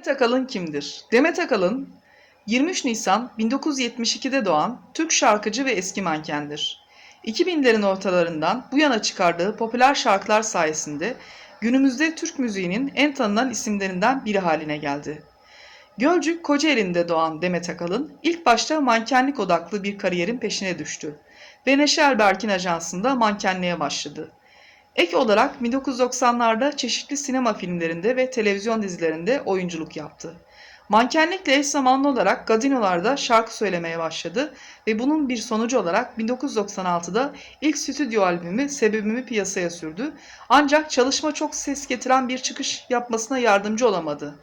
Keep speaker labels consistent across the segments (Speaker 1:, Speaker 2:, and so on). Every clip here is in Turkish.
Speaker 1: Demet Akalın kimdir? Demet Akalın 23 Nisan 1972'de doğan Türk şarkıcı ve eski mankendir. 2000'lerin ortalarından bu yana çıkardığı popüler şarkılar sayesinde günümüzde Türk müziğinin en tanınan isimlerinden biri haline geldi. Gölcük Kocaeli'nde doğan Demet Akalın ilk başta mankenlik odaklı bir kariyerin peşine düştü ve Neşe Erberk'in ajansında mankenliğe başladı. Ek olarak 1990'larda çeşitli sinema filmlerinde ve televizyon dizilerinde oyunculuk yaptı. Mankenlikle eş zamanlı olarak gazinolarda şarkı söylemeye başladı ve bunun bir sonucu olarak 1996'da ilk stüdyo albümü Sebebimi piyasaya sürdü. Ancak çalışma çok ses getiren bir çıkış yapmasına yardımcı olamadı.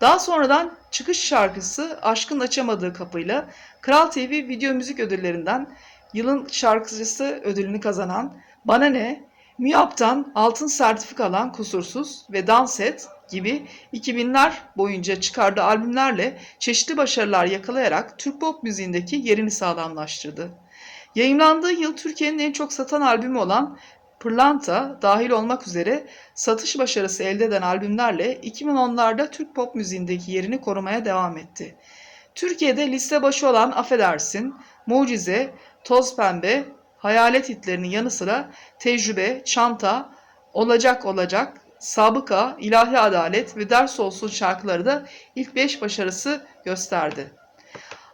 Speaker 1: Daha sonradan çıkış şarkısı Aşkın Açamadığı Kapıyla Kral TV Video Müzik Ödüllerinden yılın şarkıcısı ödülünü kazanan Bana Ne, MÜYAP'tan altın sertifika alan Kusursuz ve Dans Et gibi 2000'ler boyunca çıkardığı albümlerle çeşitli başarılar yakalayarak Türk pop müziğindeki yerini sağlamlaştırdı. Yayınlandığı yıl Türkiye'nin en çok satan albümü olan Pırlanta dahil olmak üzere satış başarısı elde eden albümlerle 2010'larda Türk pop müziğindeki yerini korumaya devam etti. Türkiye'de liste başı olan Affedersin, Mucize, Toz Pembe, Hayalet hitlerinin yanı sıra Tecrübe, Çanta, Olacak Olacak, Sabıka, İlahi Adalet ve Ders Olsun şarkıları da ilk 5 başarısı gösterdi.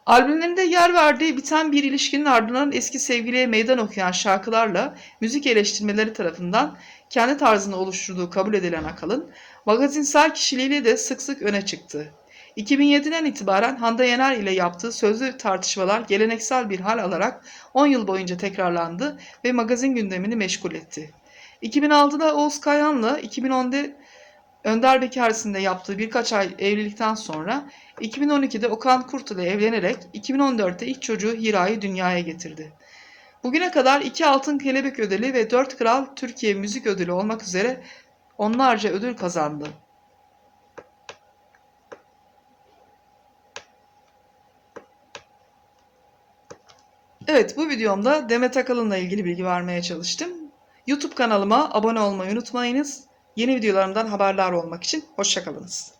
Speaker 1: Albümlerinde yer verdiği biten bir ilişkinin ardından eski sevgiliye meydan okuyan şarkılarla müzik eleştirmeleri tarafından kendi tarzını oluşturduğu kabul edilen Akalın, magazinsel kişiliğiyle de sık sık öne çıktı. 2007'den itibaren Hande Yener ile yaptığı sözlü tartışmalar geleneksel bir hal alarak 10 yıl boyunca tekrarlandı ve magazin gündemini meşgul etti. 2006'da Oğuz Kayhan'la 2010'da Önder Bekarsın'da yaptığı birkaç ay evlilikten sonra 2012'de Okan Kurt ile evlenerek 2014'te ilk çocuğu Hira'yı dünyaya getirdi. Bugüne kadar iki Altın Kelebek Ödülü ve 4 Kral Türkiye Müzik Ödülü olmak üzere onlarca ödül kazandı. Evet bu videomda Demet Akalın'la ilgili bilgi vermeye çalıştım. YouTube kanalıma abone olmayı unutmayınız. Yeni videolarımdan haberdar olmak için hoşçakalınız.